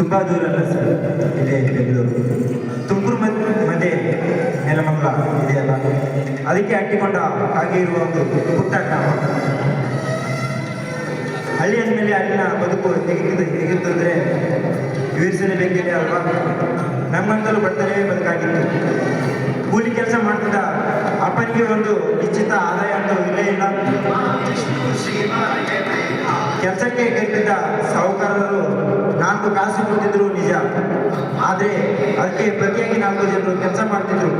ತುಂಬ ದೂರ ಅಲ್ಲ ಸರ್ ಇದೆ ಬೆಂಗಳೂರು. ತುಮಕೂರು ಮಧ್ಯೆ ನೆಲಮಂಗಲ ಇದೆಯಲ್ಲ? ಅದಕ್ಕೆ ಅಂಟಿಕೊಂಡ ಹಾಗೆ ಇರುವ ಒಂದು ಪುಟ್ಟ ಗ್ರಾಮ ಹಳ್ಳಿ ಅಂದಮೇಲೆ ಅಲ್ಲಿನ ಬದುಕು ಹೇಗಿದ್ದು ವಿವರಿಸಲೇ ವಿವರಿಸಲೇಬೇಕಿದೆ ಅಲ್ವಾ? ನಮ್ಮಂತಲೂ ಬರ್ತಲೇ ಬದುಕಾಗಿತ್ತು. ಕೂಲಿ ಕೆಲಸ ಮಾಡ್ತಿದ್ದ ಅಪ್ಪನಿಗೆ ಒಂದು ನಿಶ್ಚಿತ ಆದಾಯ ಅಂತ ಇಲ್ಲೇ ಇಲ್ಲ. ಕೆಲಸಕ್ಕೆ ಸಾಹುಕಾರರು ನಾಲ್ಕು ಕಾಸು ಕೊಡ್ತಿದ್ರು ನಿಜ. ಆದರೆ ಅದಕ್ಕೆ ಪ್ರತಿಯಾಗಿ ನಾಲ್ಕು ಜನರು ಕೆಲಸ ಮಾಡ್ತಿದ್ರು.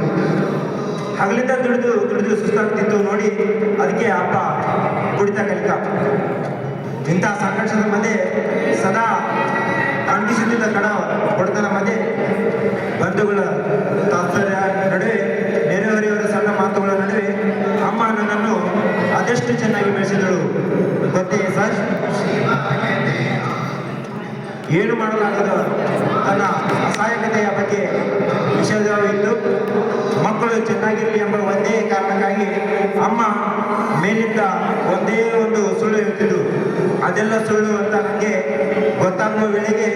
ಹಗಲಿಂದ ದುಡಿದು ದುಡಿದು ಸುಸ್ತಾಗ್ತಿತ್ತು. ನೋಡಿ, ಅದಕ್ಕೆ ಅಪ್ಪ ಕುಡಿತ ಕಲಿತ. ಇಂಥ ಸಂಘರ್ಷದ ಮಧ್ಯೆ ಸದಾ ಅಂಟಿಸುತ್ತಿದ್ದ ಕಡ ಹೊಡೆತನ ಮಧ್ಯೆ ಬಂಧುಗಳ ತಾತ್ಪರ್ಯ ಏನು ಮಾಡಲಾಗದು ತನ್ನ ಅಸಹಾಯಕತೆಯ ಬಗ್ಗೆ ವಿಷಯವಿದ್ದು ಮಕ್ಕಳು ಚೆನ್ನಾಗಿರಲಿ ಎಂಬ ಒಂದೇ ಕಾರಣಕ್ಕಾಗಿ ಅಮ್ಮ ಮೇಲಿಂದ ಒಂದೇ ಒಂದು ಸುಳ್ಳು ಹೇಳ್ತಿದ್ದು ಅದೆಲ್ಲ ಸುಳ್ಳು ಅಂತ ನನಗೆ ಗೊತ್ತಾಗುವ ವೇಳೆಗೆ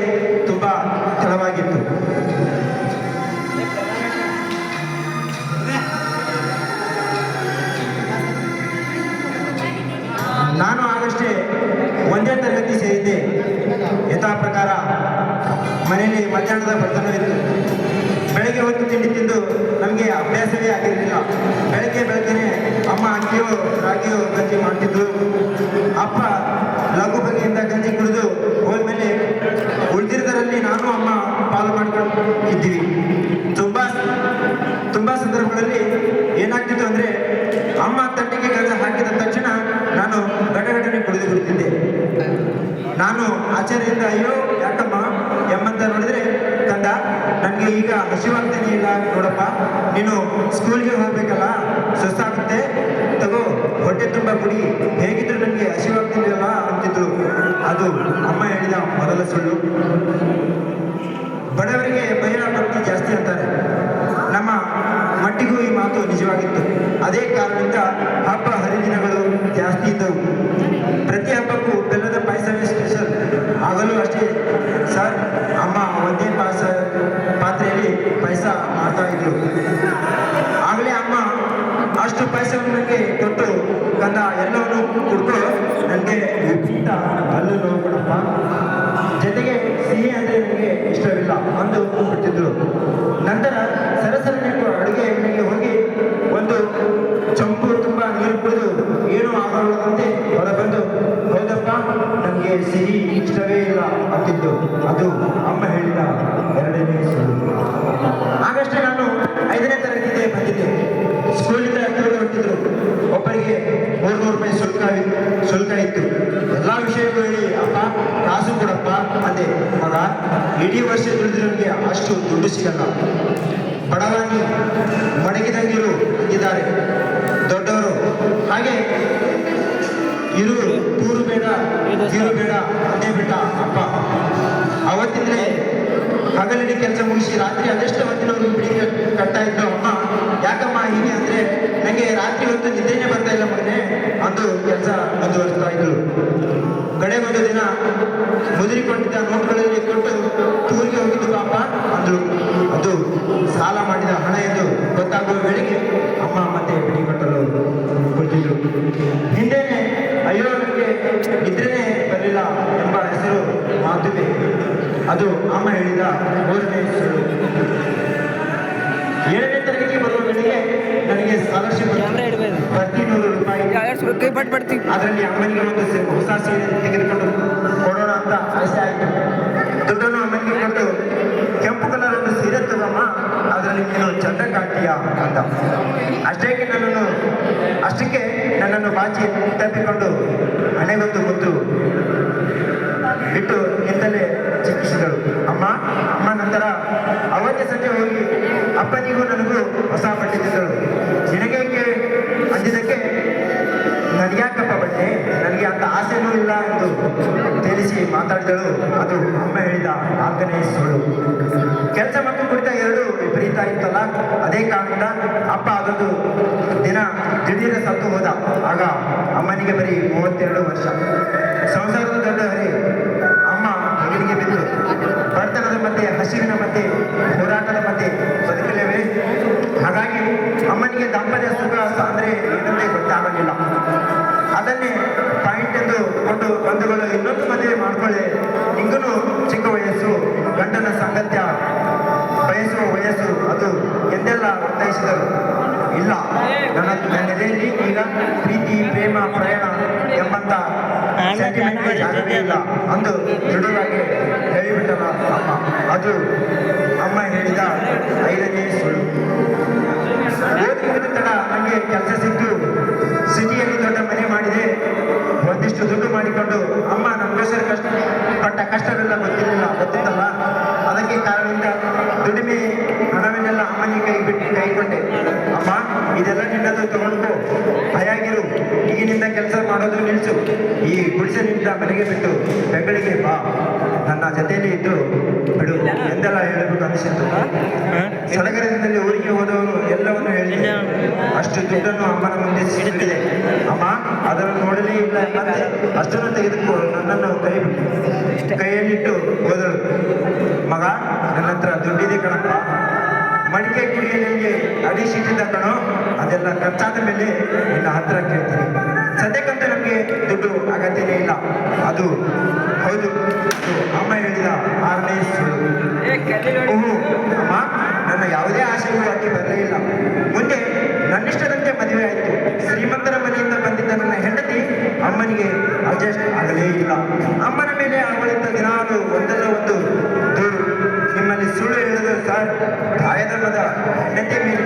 ಬೆಳಗ್ಗೆ ಹೊತ್ತು ತಿಂಡಿ ತಿಂದು ನಮಗೆ ಅಭ್ಯಾಸವೇ ಆಗಿರಲಿಲ್ಲ. ಬೆಳಗ್ಗೆ ಬೆಳಗ್ಗೆನೆ ಅಮ್ಮ ಅಕ್ಕಿಯೋ ರಾಗಿಯೋ ಗಂಜಿ ಮಾಡ್ತಿದ್ರು. ಅಪ್ಪ ಲಘು ಬಗೆಯಿಂದ ಗಂಜಿ ಕುಡಿದು ಹೋದ್ಮೇಲೆ ಉಳಿದಿರೋದರಲ್ಲಿ ನಾನು, ಅಮ್ಮ ಪಾಲು ಮಾಡ್ಕೊಂಡು ಇದ್ದೀವಿ ತುಂಬ ತುಂಬ ಸಂದರ್ಭಗಳಲ್ಲಿ ಏನಾಗ್ತಿತ್ತು ಅಂದರೆ ಅಮ್ಮ ತಟ್ಟಿಗೆ ಗಂಜ ಹಾಕಿದ ತಕ್ಷಣ ನಾನು ಗಡಗಡನೆ ಕುಡಿದು ಬಿಡ್ತಿದ್ದೆ. ನಾನು ಆಚಾರ್ಯದಿಂದ ಅಯ್ಯೋ, ಯಾಕಮ್ಮ? ಎಂಬಂತ ನೋಡಿದ್ರೆ ನನಗೆ ಈಗ ಹಸಿವಾಗ್ತಾನೆ ಇಲ್ಲ ನೋಡಪ್ಪ. ನೀನು ಸ್ಕೂಲ್ಗೆ ಹೋಗ್ಬೇಕಲ್ಲ? ಸುಸ್ತಾಗುತ್ತೆ ತಗೋ, ಹೊಟ್ಟೆ ತುಂಬ ಕುಡಿ ಹೇಗಿದ್ರು ನನಗೆ ಹಸಿವಾಗ್ತಿದೆಯಲ್ಲ ಅಂತಿದ್ರು. ಅದು ಅಮ್ಮ ಹೇಳಿದ ಮೊದಲ ಸುಳ್ಳು. ಬಡವರಿಗೆ ಭಯ ಭಕ್ತಿ ಜಾಸ್ತಿ ಅಂತಾರೆ. ನಮ್ಮ ಮಟ್ಟಿಗೂ ಈ ಮಾತು ನಿಜವಾಗಿತ್ತು. ಅದೇ ಕಾರಣದಿಂದ ಹಬ್ಬ ಹರಿದಿನಗಳು ಜಾಸ್ತಿ ಇದ್ದವು ಪ್ರತಿ ಹಬ್ಬಕ್ಕೂ ಬೆಲ್ಲದ ಪಾಯಸವೇ ಸ್ಪೆಷಲ್ ಆಗಲೂ ಅಷ್ಟೇ ಸರ್ ಅಮ್ಮ ಒಂದೇ ಪಾಯಸ ಪಾತ್ರೆಯಲ್ಲಿ ಪಾಯಸ ಮಾಡ್ತಾ ಇದ್ರು. ಆಗಲೇ ಅಮ್ಮ ಅಷ್ಟು ಪೈಸೆ ನನಗೆ ಕೊಟ್ಟು ಕಂದ ಎಲ್ಲವನ್ನು ಕೊಟ್ಟು ನನಗೆ ವಿಪರೀತ ಹಲ್ಲು ನೋವು ಕೊಡಪ್ಪ ಜೊತೆಗೆ ಸಿಹಿ ಅಂದರೆ ನನಗೆ ಇಷ್ಟವಿಲ್ಲ ಅಂದು ಬಿಟ್ಟಿದ್ರು ನಂತರ ಸರಸರ ನೆಟ್ಟು ಅಡುಗೆ ಮನೆಗೆ ಹೋಗಿ ಒಂದು ಚಂಪು ತುಂಬ ನೀರು ಕುಡಿದು ಏನೂ ಆಗದಂತೆ ಹೊರಬಂದು, ಹೌದಪ್ಪ ನನಗೆ ಸಿಹಿ ಇಷ್ಟವೇ ಇಲ್ಲ ಅಂತಿದ್ದು. ಅದು ಅಮ್ಮ ಮೂರ್ನೂರು ರೂಪಾಯಿ ಶುಲ್ಕ ಶುಲ್ಕ ಇತ್ತು. ಎಲ್ಲ ವಿಷಯಕ್ಕೂ ಹೇಳಿ, ಅಪ್ಪ, ಕಾಸು ಕೊಡಪ್ಪ ಅದೇ. ಮಗ, ಇಡೀ ವರ್ಷ ದುಡಿದ್ರವನಿಗೆ ಅಷ್ಟು ದುಡ್ಡು ಸಿಗಲ್ಲ. ಬಡವರಾಗಿ ಮಡಗಿದಂಗಿರು ಇದ್ದಾರೆ. ದೊಡ್ಡವರು. ಹಾಗೆ ಇರು ಟೂರು ಬೇಡ ಇರು ಬೇಡ, ಅದೇ ಬೇಡ ಅಪ್ಪ. ಅವತ್ತಿಂದಲೇ ಹಗಲಿಡಿ ಕೆಲಸ ಮುಗಿಸಿ ರಾತ್ರಿ ಅದೆಷ್ಟು ಅವತ್ತಿನ ಬಿಡಿಗೆ ಕಟ್ತಾ ಇದ್ದು ಅಮ್ಮ. ಯಾಕಮ್ಮ ಹೀಗೆ ಅಂದರೆ ನನಗೆ ರಾತ್ರಿ ಹೊತ್ತು ಮಗನೇ ಅಂದು ಕೆಲಸ ಮುಂದುವರಿಸ್ತಾ ಇದ್ರು ಒಂದು ದಿನ ಮುದುರಿಕೊಂಡಿದ್ದ ನೋಟ್ಗಳಲ್ಲಿ ಕೊಟ್ಟು ಟೂರಿಗೆ ಹೋಗಿದ್ದು ಪಾಪ ಅಂದ್ರು. ಅದು ಸಾಲ ಮಾಡಿದ ಹಣ ಎಂದು ಗೊತ್ತಾಗುವ ವೇಳೆಗೆ ಅಮ್ಮ ಮತ್ತೆ ಬಿಡಿ ಕಟ್ಟಲು ಕೊಟ್ಟಿದ್ರು ಹಿಂದೆನೆ ಅಯ್ಯೋ ನನಗೆ ಇದ್ರೇನೆ ಬರಲಿಲ್ಲ ಎಂಬ ಹೆಸರು ಮಾತುವೆ ಅದು ಅಮ್ಮ ಹೇಳಿದ ಮೂರನೇ ಹೆಸರು. ಏಳನೇ ತರಗತಿ ಬರುವ ವೇಳೆಗೆ ನನಗೆ ಸ್ಕಾಲರ್ಶಿಪ್ ನೂರು ರೂಪಾಯಿ ಕೈ ಪಟ್ ಪಡ್ತೀವಿ ಅದರಲ್ಲಿ ಅಮ್ಮನಿಗೆ ಒಂದು ಹೊಸ ಸೀರೆ ತೆಗೆದುಕೊಂಡು ಕೊಡೋಣ ಅಂತ ಆಸೆ ಆಯಿತು. ದುಡ್ಡನ್ನು ಅಮ್ಮನಿಗೆ ಕೊಟ್ಟು ಕೆಂಪು ಕಲರ್ ಒಂದು ಸೀರೆ ತಗಮ್ಮ ಅದರಲ್ಲಿ ನೀನು ಚಂದ ಕಾಣ್ತೀಯ ಅಂತ ಅಷ್ಟಕ್ಕೆ ನನ್ನನ್ನು ಅಷ್ಟಕ್ಕೆ ನನ್ನನ್ನು ಬಾಚಿ ತಪ್ಪಿಕೊಂಡು ಹಣೆಗೊಂದು ಮುತ್ತು ಬಿಟ್ಟು ನಿಂತಲೇ ಚಿಕಿತ್ಸಿದಳು ಅಮ್ಮ ಅಮ್ಮ ನಂತರ ಅವತ್ತೇ ಸಂಜೆ ಹೋಗಿ ಅಪ್ಪನಿಗೂ ತಿಳಿಸಿ ಮಾತಾಡಿದಳು. ಅದು ಅಮ್ಮ ಹೇಳಿದ ನಾಲ್ಕನೇ ಸುಳ್ಳು. ಕೆಲಸ ಮತ್ತು ಕುರಿತ ಎರಡು ವಿಪರೀತ ಇತ್ತಲ್ಲ, ಅದೇ ಕಾರಣದಿಂದ ಅಪ್ಪ ಅದೊಂದು ದಿನ ದಿಢೀರ ಸತ್ತು ಹೋದ. ಆಗ ಅಮ್ಮನಿಗೆ ಬರೀ ಮೂವತ್ತೆರಡು ವರ್ಷ. ಸಂಸಾರದ ದೊಡ್ಡ ಹರಿ. ಅಮ್ಮ ಹೆಗಲಿಗೆ ಬಿದ್ದು ಬಡತನ ಹಸಿವಿನ ಮತ್ತೆ ಹೋರಾಟದ ಮತ್ತೆ ಬದುಕಲೇವೆ. ಹಾಗಾಗಿ ಅಮ್ಮನಿಗೆ ದಾಂಪತ್ಯ ಸುಖ ಅಂದ್ರೆ ಏನಂತೆ ಗೊತ್ತಾಗಲಿಲ್ಲ. ಕೊಂಡು ಬಂಧುಗಳು ಇನ್ನೊಂದು ಮದುವೆ ಮಾಡ್ಕೊಳ್ಳಿ. ಹಿಂಗೂ ಚಿಕ್ಕ ವಯಸ್ಸು, ಗಂಡನ ಸಾಂಗತ್ಯ. ಬಯಸುವ ವಯಸ್ಸು, ಅದು ಎಂದೆಲ್ಲ ಒತ್ತಾಯಿಸಿದರು? ಇಲ್ಲ. ನನ್ನ ನೆಲೆಯಲ್ಲಿ ಈಗ ಪ್ರೀತಿ, ಪ್ರೇಮ, ಪ್ರಯಾಣ ಎಂಬಂತ ಜಾಗವೇ ಇಲ್ಲ ಅಂದು ದೃಢವಾಗಿ ಹೇಳಿಬಿಟ್ಟನ ಅಮ್ಮ. ಅದು ಅಮ್ಮ ಹೇಳಿದ ಐದನೇ ಸುಳ್ಳು. ನನಗೆ ಕೆಲಸ ದುಡಿಮೆ ಹಣವನ್ನೆಲ್ಲ ಅಮ್ಮನಿಗೆ ಕೈ ಬಿಟ್ಟು ಕೈಕೊಂಡೆ ಅಮ್ಮ ಇದೆಲ್ಲ ನಿನ್ನದು ತಗೊಂಡು ಭಯಾಗಿರು ಈಗಿನಿಂದ ಕೆಲಸ ಮಾಡೋದು ನಿಲ್ಲಿಸು ಈ ಗುಡಿಸಲಿನಿಂದ ಮನೆಗೆ ಬಿಟ್ಟು ಬೆಂಗಳಿಗೆ ಬಾ. ನನ್ನ ಜೊತೆಯಲ್ಲಿ ಇದ್ದು ಬಿಡು. ಎಂದೆಲ್ಲ ಹೇಳಬೇಕು ಅನಿಸಿತ್ತು ಸಡಗರದಲ್ಲಿ ಊರಿಗೆ ಹೋದವರು ಎಲ್ಲವನ್ನು ಹೇಳಿ ಅಷ್ಟು ದುಡ್ಡನ್ನು ಅಮ್ಮನ ಮುಂದೆ ಸಿಡುತ್ತಿದೆ ಅಮ್ಮ ಅದನ್ನು ನೋಡಲೇ ಇಲ್ಲ. ಅಷ್ಟನ್ನು ತೆಗೆದುಕೊ ಕುಡಿಯಲಿಗೆ ಅಡಿ ಸಿಟ್ಟಿದ್ದ ಕಣೋ ಅದೆಲ್ಲ ಖರ್ಚಾದ ಮೇಲೆ ನಿನ್ನ ಹತ್ರ ಕೇಳ್ತೀನಿ ಸದ್ಯಕ್ಕಂತೂ ನಮಗೆ ದುಡ್ಡು ಅಗತ್ಯನೇ ಇಲ್ಲ. ಅದು ಹೌದು. ಅಮ್ಮ ಹೇಳಿದ ಆರನೇ ಸುಳ್ಳು. ಓಹೋ ಅಮ್ಮ ನನ್ನ ಯಾವುದೇ ಅಡ್ಡಿ ಬರಲೇ ಇಲ್ಲ. ಮುಂದೆ ನನ್ನಿಷ್ಟದಂತೆ ಮದುವೆ ಆಯಿತು. ಶ್ರೀಮಂತರ ಮನೆಯಿಂದ ಬಂದಿದ್ದ ನನ್ನ ಹೆಂಡತಿ ಅಮ್ಮನಿಗೆ ಅಡ್ಜಸ್ಟ್ ಆಗಲೇ ಇಲ್ಲ. ಅಮ್ಮನ ಮೇಲೆ ಅವಳಿಂದ ದಿನಾಲು ಒಂದಲ್ಲ ಒಂದು ದೂರು ನಿಮ್ಮಲ್ಲಿ ಸುಳ್ಳು ಹೇಳಿದ್ರು ಸರ್ ತಾಯದ ಮದ ಹೆಂಡತಿ ಮೇಲೆ